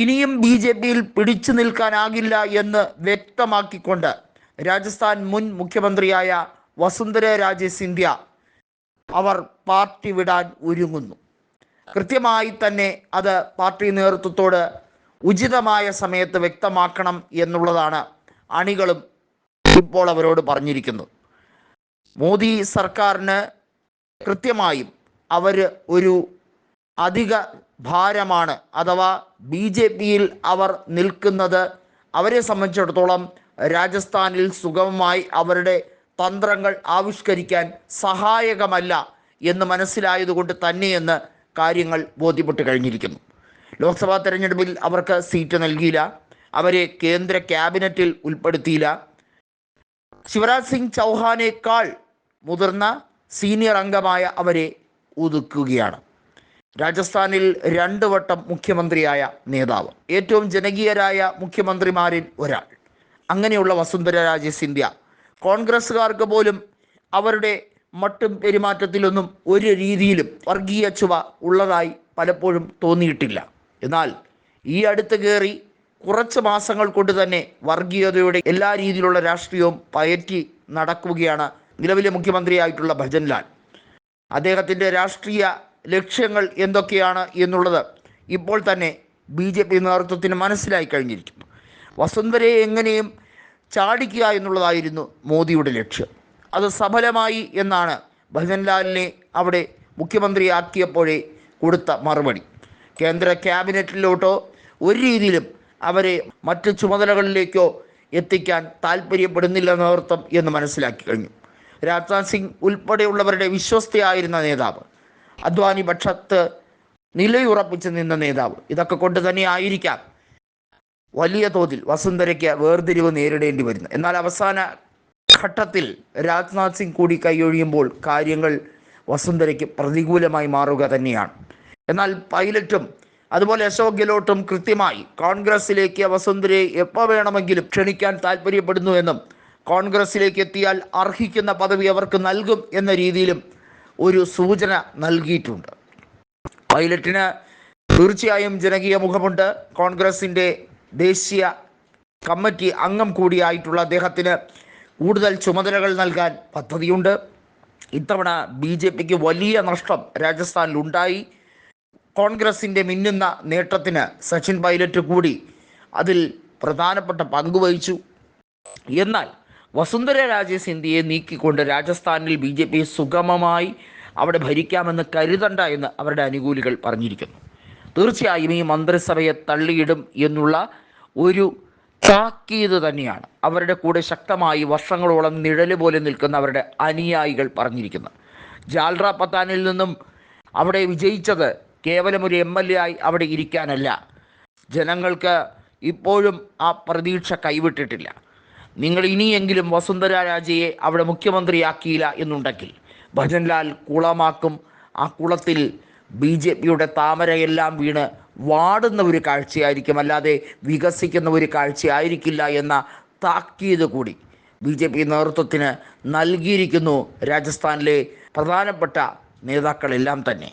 ഇനിയും B J പിയിൽ പിടിച്ചു നിൽക്കാനാകില്ല എന്ന് വ്യക്തമാക്കിക്കൊണ്ട് രാജസ്ഥാൻ മുൻ മുഖ്യമന്ത്രിയായ വസുന്ധര രാജെ സിന്ധ്യ അവർ പാർട്ടി വിടാൻ ഒരുങ്ങുന്നു. കൃത്യമായി തന്നെ അത് പാർട്ടി നേതൃത്വത്തോട് ഉചിതമായ സമയത്ത് വ്യക്തമാക്കണം എന്നുള്ളതാണ് അണികളും ഇപ്പോൾ അവരോട് പറഞ്ഞിരിക്കുന്നത്. മോദി സർക്കാരിന് കൃത്യമായും അവർ ഒരു അധിക ഭാരമാണ് അഥവാ ബി ജെ പിയിൽ അവർ നിൽക്കുന്നത്. അവരെ സംബന്ധിച്ചിടത്തോളം രാജസ്ഥാനിൽ സുഗമമായി അവരുടെ തന്ത്രങ്ങൾ ആവിഷ്കരിക്കാൻ സഹായകമല്ല എന്ന് മനസ്സിലായതുകൊണ്ട് തന്നെയെന്ന് കാര്യങ്ങൾ ബോധ്യപ്പെട്ട് കഴിഞ്ഞിരിക്കുന്നു. ലോക്സഭാ തെരഞ്ഞെടുപ്പിൽ അവർക്ക് സീറ്റ് നൽകിയില്ല. അവരെ കേന്ദ്ര ക്യാബിനറ്റിൽ ഉൾപ്പെടുത്തിയില്ല. ശിവരാജ് സിംഗ് ചൗഹാനേക്കാൾ മുതിർന്ന സീനിയർ അംഗമായ അവരെ ഒതുക്കുകയാണ്. രാജസ്ഥാനിൽ രണ്ടു വട്ടം മുഖ്യമന്ത്രിയായ നേതാവ്. ഏറ്റവും ജനകീയരായ മുഖ്യമന്ത്രിമാരിൽ ഒരാൾ. അങ്ങനെയുള്ള വസുന്ധര രാജ സിന്ധ്യ കോൺഗ്രസ്സുകാർക്ക് പോലും അവരുടെ മട്ടും പെരുമാറ്റത്തിലൊന്നും ഒരു രീതിയിലും വർഗീയ ചുവ ഉള്ളതായി പലപ്പോഴും തോന്നിയിട്ടില്ല. എന്നാൽ ഈ അടുത്ത് കയറി കുറച്ച് മാസങ്ങൾ കൊണ്ട് തന്നെ വർഗീയതയുടെ എല്ലാ രീതിയിലുള്ള രാഷ്ട്രീയവും പയറ്റി നടക്കുകയാണ് നിലവിലെ മുഖ്യമന്ത്രിയായിട്ടുള്ള ഭജൻലാൽ. അദ്ദേഹത്തിന്റെ രാഷ്ട്രീയ ലക്ഷ്യങ്ങൾ എന്തൊക്കെയാണ് എന്നുള്ളത് ഇപ്പോൾ തന്നെ ബി ജെ പി നേതൃത്വത്തിന് മനസ്സിലായി കഴിഞ്ഞിരിക്കുന്നു. വസുന്ധരയെ എങ്ങനെയും ചാടിക്കുക എന്നുള്ളതായിരുന്നു മോദിയുടെ ലക്ഷ്യം. അത് സഫലമായി എന്നാണ് ഭജൻലാലിനെ അവിടെ മുഖ്യമന്ത്രിയാക്കിയപ്പോഴേ കൊടുത്ത മറുപടി. കേന്ദ്ര ക്യാബിനറ്റിലോട്ടോ ഒരു രീതിയിലും അവരെ മറ്റ് ചുമതലകളിലേക്കോ എത്തിക്കാൻ താല്പര്യപ്പെടുന്നില്ല നേതൃത്വം എന്ന് മനസ്സിലാക്കി കഴിഞ്ഞു. രാജ്നാഥ് സിംഗ് ഉൾപ്പെടെയുള്ളവരുടെ വിശ്വസ്തയായിരുന്ന നേതാവ് അദ്വാനി പക്ഷത്ത് നിലയുറപ്പിച്ച് നിന്ന നേതാവ്. ഇതൊക്കെ കൊണ്ട് തന്നെ ആയിരിക്കാം വലിയ തോതിൽ വസുന്ധരയ്ക്ക് വേർതിരിവ് നേരിടേണ്ടി വരുന്നത്. എന്നാൽ അവസാന ഘട്ടത്തിൽ രാജ്നാഥ് സിംഗ് കൂടി കൈയൊഴിയുമ്പോൾ കാര്യങ്ങൾ വസുന്ധരയ്ക്ക് പ്രതികൂലമായി മാറുക തന്നെയാണ്. എന്നാൽ പൈലറ്റും അതുപോലെ അശോക് ഗെലോട്ടും കൃത്യമായി കോൺഗ്രസിലേക്ക് വസുന്ധരയെ എപ്പോൾ വേണമെങ്കിലും ക്ഷണിക്കാൻ താല്പര്യപ്പെടുന്നു എന്നും കോൺഗ്രസിലേക്ക് എത്തിയാൽ അർഹിക്കുന്ന പദവി അവർക്ക് നൽകും എന്ന രീതിയിലും ഒരു സൂചന നൽകിയിട്ടുണ്ട്. പൈലറ്റിന് തീർച്ചയായും ജനകീയ മുഖമുണ്ട്. കോൺഗ്രസിന്റെ ദേശീയ കമ്മിറ്റി അംഗം കൂടിയായിട്ടുള്ള അദ്ദേഹത്തിന് കൂടുതൽ ചുമതലകൾ നൽകാൻ പദ്ധതിയുണ്ട്. ഇത്തവണ ബി ജെ പിക്ക് വലിയ നഷ്ടം രാജസ്ഥാനിലുണ്ടായി. കോൺഗ്രസിന്റെ മിന്നുന്ന നേട്ടത്തിന് സച്ചിൻ പൈലറ്റ് കൂടി അതിൽ പ്രധാനപ്പെട്ട പങ്ക് വഹിച്ചു. എന്നാൽ വസുന്ധര രാജേ സിന്ധ്യയെ നീക്കിക്കൊണ്ട് രാജസ്ഥാനിൽ ബി ജെ പി സുഗമമായി അവിടെ ഭരിക്കാമെന്ന് കരുതണ്ട എന്ന് അവരുടെ അനുകൂലികൾ പറഞ്ഞിരിക്കുന്നു. തീർച്ചയായും ഈ മന്ത്രിസഭയെ തള്ളിയിടും എന്നുള്ള ഒരു താക്കീത് തന്നെയാണ് അവരുടെ കൂടെ ശക്തമായി വർഷങ്ങളോളം നിഴൽ പോലെ നിൽക്കുന്ന അവരുടെ അനുയായികൾ പറഞ്ഞിരിക്കുന്നത്. ജാൽറ പത്താനിൽ നിന്നും അവിടെ വിജയിച്ചത് കേവലം ഒരു എം എൽ എ ആയി അവിടെ ഇരിക്കാനല്ല. ജനങ്ങൾക്ക് ഇപ്പോഴും ആ പ്രതീക്ഷ കൈവിട്ടിട്ടില്ല. നിങ്ങൾ ഇനിയെങ്കിലും വസുന്ധര രാജയെ അവിടെ മുഖ്യമന്ത്രിയാക്കിയില്ല എന്നുണ്ടെങ്കിൽ ഭജൻലാൽ കുളമാക്കും. ആ കുളത്തിൽ ബി ജെ പിയുടെ താമരയെല്ലാം വീണ് വാടുന്ന ഒരു കാഴ്ചയായിരിക്കും. അല്ലാതെ വികസിക്കുന്ന ഒരു കാഴ്ചയായിരിക്കില്ല എന്ന താക്കീത് കൂടി ബി ജെ പി നേതൃത്വത്തിന് നൽകിയിരിക്കുന്നു രാജസ്ഥാനിലെ പ്രധാനപ്പെട്ട നേതാക്കളെല്ലാം തന്നെ.